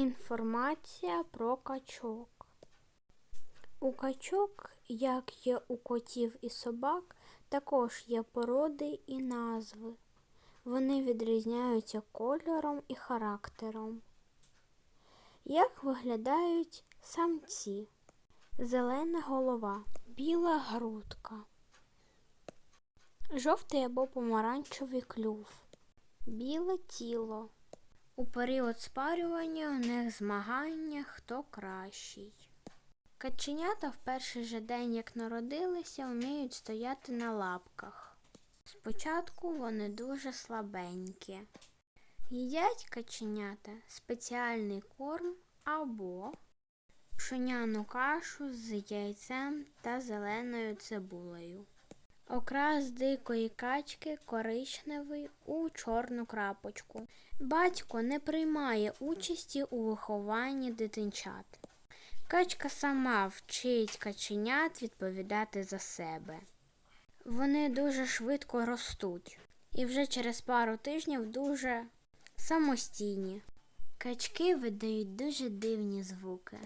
Інформація про качок. У качок, як є у котів і собак, також є породи і назви. Вони відрізняються кольором і характером. Як виглядають самці? Зелена голова, біла грудка, жовтий або помаранчевий клюв, біле тіло. У період спарювання у них змагання хто кращий. Каченята в перший же день, як народилися, вміють стояти на лапках. Спочатку вони дуже слабенькі. Їдять каченята спеціальний корм або пшеняну кашу з яйцем та зеленою цибулею. Окрас дикої качки коричневий у чорну крапочку. Батько не приймає участі у вихованні дитинчат. Качка сама вчить каченят відповідати за себе. Вони дуже швидко ростуть і вже через пару тижнів дуже самостійні. Качки видають дуже дивні звуки.